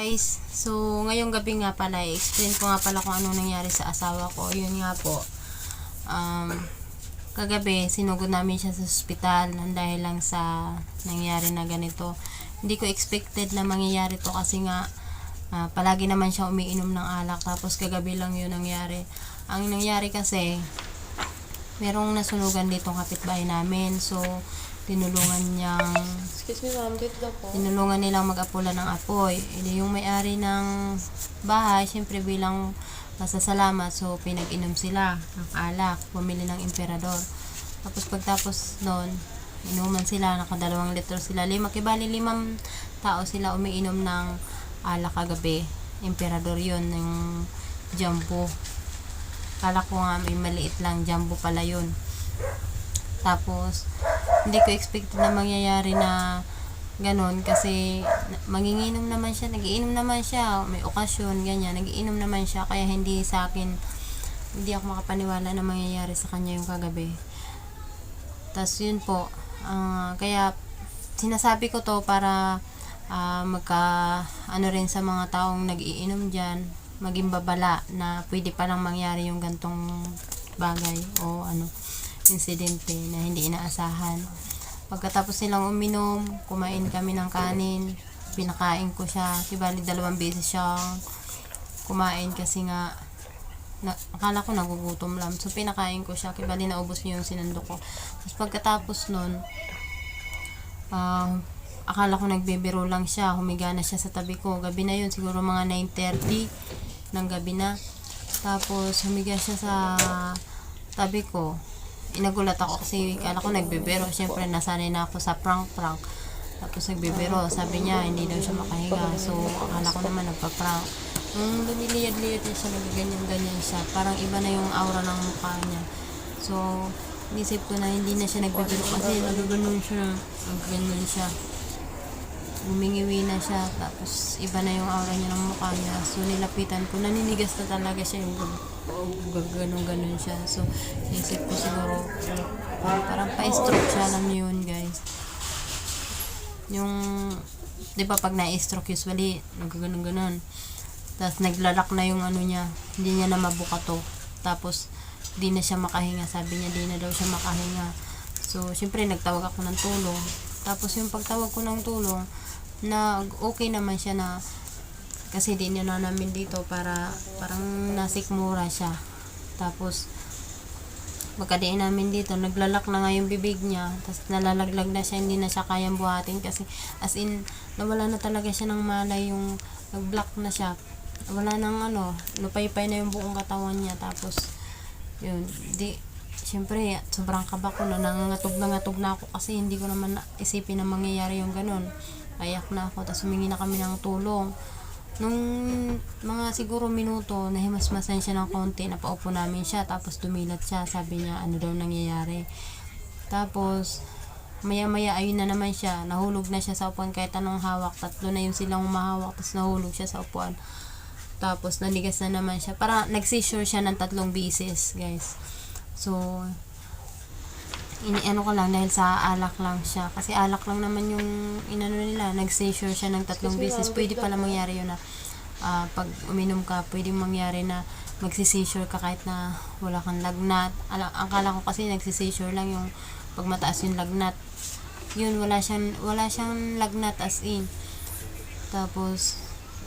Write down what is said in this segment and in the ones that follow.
guys. So, ngayong gabi nga pala, i-explain ko nga pala kung anong nangyari sa asawa ko. Yun nga po. Um, kagabi, sinugod namin siya sa ospital dahil lang sa nangyari na ganito. Hindi ko expected na mangyayari to kasi nga ah, palagi naman siya umiinom ng alak. Tapos kagabi lang yun nangyari. Ang nangyari kasi, merong nasunugan dito kapitbahay namin. So, tinulungan niyang Excuse me ma'am, dito daw po. tinulungan nilang mag-apula ng apoy. Edi yung may-ari ng bahay, syempre bilang pasasalamat, so pinag-inom sila ng alak, bumili ng emperador. Tapos pagtapos nun, inuman sila, nakadalawang litro sila. Lima, kibali limang tao sila umiinom ng alak kagabi. Emperador yun, yung jumbo. Kala ko nga may maliit lang, jumbo pala yun. Tapos, hindi ko expected na mangyayari na ganon kasi manginginom naman siya, nagiinom naman siya, may okasyon, ganyan, nagiinom naman siya, kaya hindi sa akin, hindi ako makapaniwala na mangyayari sa kanya yung kagabi. Tapos yun po, ah, kaya sinasabi ko to para ah, magka, ano rin sa mga taong nagiinom dyan, maging babala na pwede palang mangyari yung gantong bagay o ano, insidente na hindi inaasahan. Pagkatapos nilang uminom, kumain kami ng kanin, pinakain ko siya, kibali dalawang beses siyang kumain kasi nga na, akala ko nagugutom lang. So, pinakain ko siya. Kibali naubos niya yung sinundo ko. Tapos, pagkatapos nun, ah, akala ko nagbibiro lang siya. Humiga na siya sa tabi ko. Gabi na yun, siguro mga 9.30 ng gabi na. Tapos, humiga siya sa tabi ko. Inagulat ako kasi akala ko nagbibiro. Siyempre, nasanay na ako sa prank-prank. Tapos nagbibiro. Sabi niya, hindi daw siya makahinga. So, akala ko naman nagpa-prank. Nung lumiliyad-liyad na siya, nagaganyan-ganyan siya. Parang iba na yung aura ng mukha niya. So, inisip ko na hindi na siya nagbibiro kasi nagaganon siya. Nagaganon siya. Umingiwi na siya. Tapos, iba na yung aura niya ng mukha niya. So, nilapitan ko. Naninigas na talaga siya yung gaganon-ganon siya. So, inisip ko siguro, parang, parang pa-stroke siya. Alam yun, guys. Yung, di ba pag na-stroke usually, nagaganon-ganon. Tapos naglalak na yung ano niya. Hindi niya na mabuka to. Tapos, di na siya makahinga. Sabi niya, di na daw siya makahinga. So, syempre, nagtawag ako ng tulong. Tapos, yung pagtawag ko ng tulong, na okay naman siya na kasi di na namin dito para parang nasikmura siya. Tapos, magkadiin namin dito, naglalak na nga yung bibig niya, tapos nalalaglag na siya, hindi na siya kayang buhatin kasi as in, nawala na talaga siya ng malay yung nag-block na siya. Wala nang ano, lupay-pay na yung buong katawan niya, tapos yun, di, syempre, sobrang kaba ko na nangangatog na ngatog na ako kasi hindi ko naman na- isipin na mangyayari yung ganun. Ayak na ako, tapos humingi na kami ng tulong. Nung mga siguro minuto, nahimasmasan siya ng konti, napaupo namin siya, tapos dumilat siya, sabi niya, ano daw nangyayari. Tapos, maya-maya ayun na naman siya, nahulog na siya sa upuan kahit anong hawak, tatlo na yun silang umahawak, tapos nahulog siya sa upuan. Tapos, nanigas na naman siya. Para, nagsisure siya ng tatlong bisis, guys. So, ini ano ko lang dahil sa alak lang siya. Kasi alak lang naman yung inano nila. Nag-seizure siya ng tatlong beses. pwede pala mangyari yun na ah, pag uminom ka pwedeng mangyari na magsi-seizure ka kahit na wala kang lagnat. Ala, akala ko kasi nagsi-seizure lang yung pag mataas yung lagnat. Yun wala siyang wala siyang lagnat as in. Tapos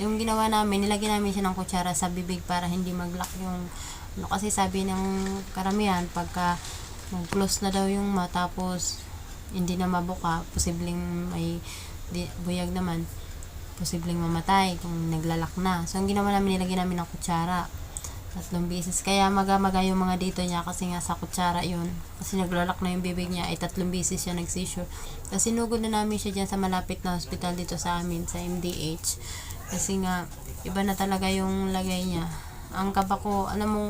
yung ginawa namin nilagyan namin siya ng kutsara sa bibig para hindi mag-lock yung ano kasi sabi ng karamihan pagka nag-close na daw yung mata tapos hindi na mabuka, posibleng may di, buyag naman, posibleng mamatay kung naglalak na. So, ang ginawa namin, nilagyan namin ng kutsara. Tatlong beses. Kaya maga-maga yung mga dito niya kasi nga sa kutsara yun. Kasi naglalak na yung bibig niya, ay tatlong beses siya nag-seizure. Tapos sinugod na namin siya dyan sa malapit na hospital dito sa amin, sa MDH. Kasi nga, iba na talaga yung lagay niya. Ang kaba ko, alam mo,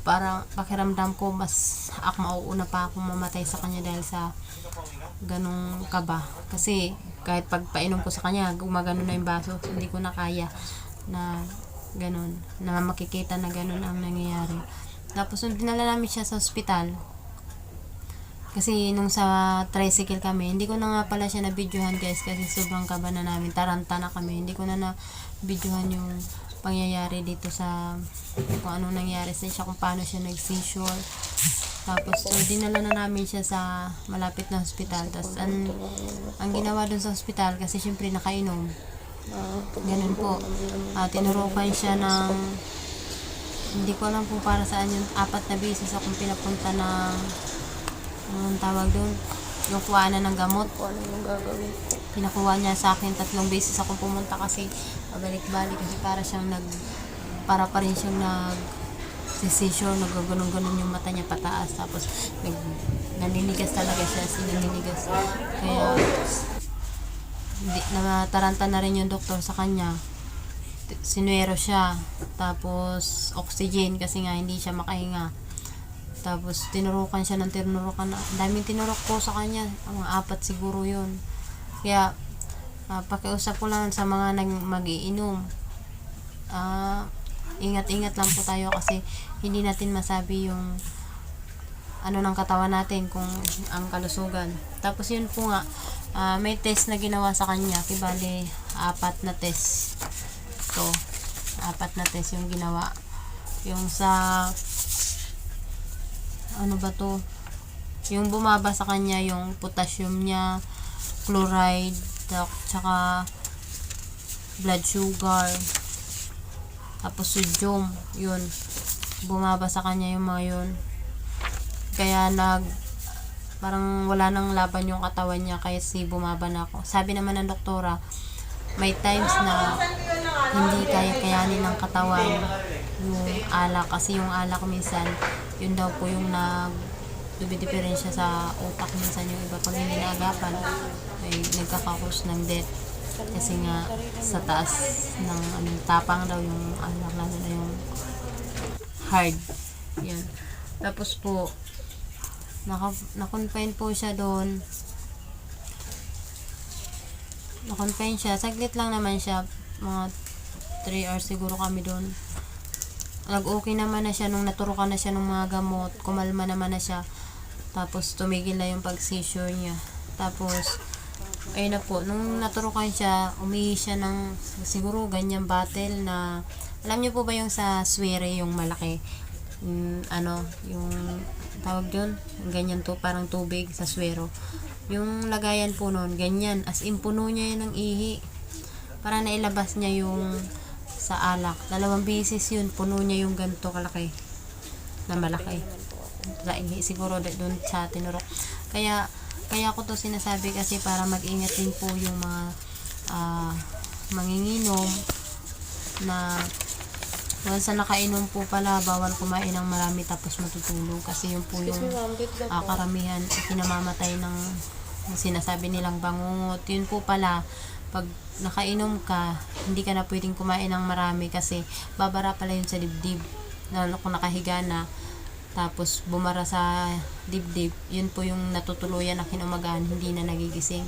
parang pakiramdam ko mas ako mauuna pa akong mamatay sa kanya dahil sa ganong kaba. Kasi kahit pagpainom ko sa kanya, gumagano na yung baso. Hindi ko na kaya na ganon. Na makikita na ganon ang nangyayari. Tapos nung dinala namin siya sa ospital, Kasi nung sa tricycle kami, hindi ko na nga pala siya na-videohan guys kasi sobrang kaba na namin. Taranta na kami. Hindi ko na na-videohan yung pangyayari dito sa kung ano nangyari sa siya, kung paano siya nag-seizure. Tapos, so, dinala na namin siya sa malapit na hospital. Tapos, ang, ang ginawa dun sa hospital, kasi syempre nakainom, ganun po. Ah, tinurukan siya ng, hindi ko alam kung para saan yung apat na beses akong pinapunta ng, anong tawag doon, yung kuwaanan ng gamot. Kung ano yung gagawin ko. Pinakuha niya sa akin, tatlong beses akong pumunta kasi pabalik-balik kasi para siyang nag, para pa rin siyang nag, seizure, nagaganon-ganon yung mata niya pataas, tapos nag, naninigas talaga siya, sinaninigas. Kaya, di, nataranta na rin yung doktor sa kanya. Sinuero siya, tapos oxygen kasi nga hindi siya makahinga. Tapos tinurukan siya ng tinurukan daming tinurok po sa kanya, mga apat siguro yun. Kaya, ah, pakiusap ko lang sa mga nag mag-iinom. Ah, ingat-ingat lang po tayo kasi hindi natin masabi yung ano ng katawan natin kung ang kalusugan. Tapos yun po nga, ah, may test na ginawa sa kanya. Kibali, apat na test. To, apat na test yung ginawa. Yung sa, ano ba to? Yung bumaba sa kanya, yung potassium niya, chloride, tsaka blood sugar, tapos sodium, yun. Bumaba sa kanya yung mga yun. Kaya nag, parang wala nang laban yung katawan niya kaya si bumaba na ako. Sabi naman ng doktora, may times na hindi kaya kayanin ng katawan yung alak kasi yung alak minsan yun daw po yung nag dumidiferensya sa utak minsan yung iba pag hindi naagapan ay nagkakakos ng death kasi nga sa taas ng ano, tapang daw yung alak lalo na yung hard. Yan tapos po naka, na-confine po siya doon. Na-confine siya. Saglit lang naman siya. Mga 3 hours siguro kami doon nag-okay naman na siya nung naturukan na siya ng mga gamot. Kumalma naman na siya. Tapos tumigil na yung pag-seizure niya. Tapos ayun na po. Nung naturukan siya umihi siya ng siguro ganyang bottle na alam niyo po ba yung sa swere yung malaki? Mm, ano yung tawag doon ganyan to parang tubig sa swero. Yung lagayan po noon ganyan. As in puno niya yun ng ihi. Para nailabas niya yung sa alak. Dalawang bisis yun, puno niya yung ganito kalaki. Na malaki. Sa ihi, siguro dun sa tinurok. Kaya, kaya ko to sinasabi kasi para mag-ingat din po yung mga ah, manginginom na once na nakainom po pala, bawal kumain ng marami tapos matutulog kasi po yung ah, po. karamihan pinamamatay ng sinasabi nilang bangungot. Yun po pala, pag nakainom ka, hindi ka na pwedeng kumain ng marami kasi babara pala yun sa dibdib. Lalo kung nakahiga na, tapos bumara sa dibdib, yun po yung natutuluyan na kinumagahan, hindi na nagigising.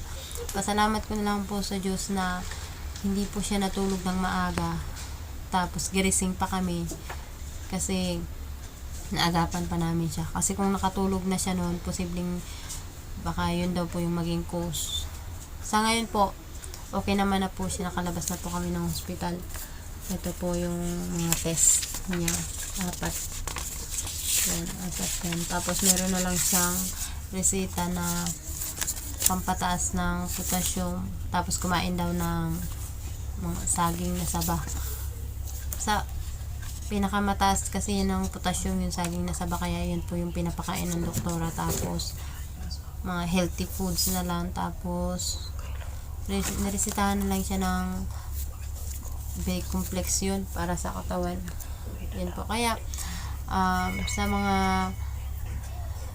Pasalamat ko na lang po sa Diyos na hindi po siya natulog ng maaga. Tapos girising pa kami kasi naagapan pa namin siya. Kasi kung nakatulog na siya noon, posibleng baka yun daw po yung maging cause. Sa ngayon po, okay naman na po siya. Nakalabas na po kami ng hospital. Ito po yung mga test niya. Apat. Yan, apat yan. Tapos meron na lang siyang resita na pampataas ng potassium. Tapos kumain daw ng mga saging na saba. Sa pinakamataas kasi yun ng potassium yung saging na saba kaya yun po yung pinapakain ng doktora tapos mga healthy foods na lang tapos niresitahan na lang siya ng B complex yun para sa katawan. Yun po. Kaya um, sa mga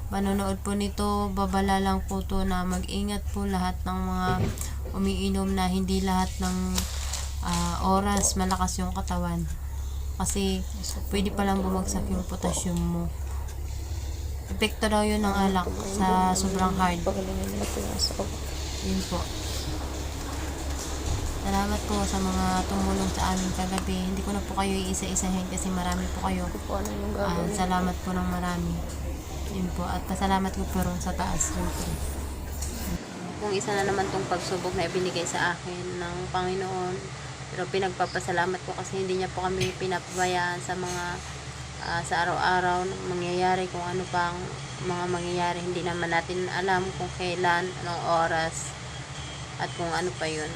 panonood po nito babala lang po to na mag-ingat po lahat ng mga umiinom na hindi lahat ng ah, oras malakas yung katawan. Kasi pwede palang bumagsak yung potassium mo. Epekto daw yun ng alak sa sobrang hard. Yun po. Salamat po sa mga tumulong sa amin kagabi. Hindi ko na po kayo iisa-isahin kasi marami po kayo. Kung ano yung Ah, gagawin. salamat po ng marami. Yun po. At pasalamat ko po rin sa taas. Yun po. Kung isa na naman tong pagsubok na ibinigay sa akin ng Panginoon. Pero pinagpapasalamat ko kasi hindi niya po kami pinapabayaan sa mga ah, sa araw-araw mangyayari kung ano pang mga mangyayari. Hindi naman natin alam kung kailan, anong oras, at kung ano pa yun.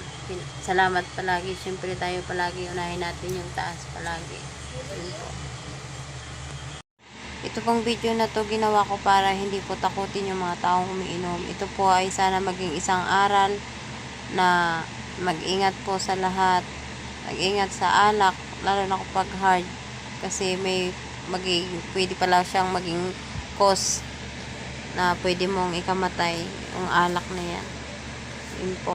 Salamat palagi. Siyempre tayo palagi unahin natin yung taas palagi. Yun po. Ito pong video na to ginawa ko para hindi po takutin yung mga taong umiinom. Ito po ay sana maging isang aral na mag-ingat po sa lahat. Mag-ingat sa alak, lalo na kapag hard. Kasi may maging, pwede pala siyang maging cause na pwede mong ikamatay yung alak na yan. Yun po.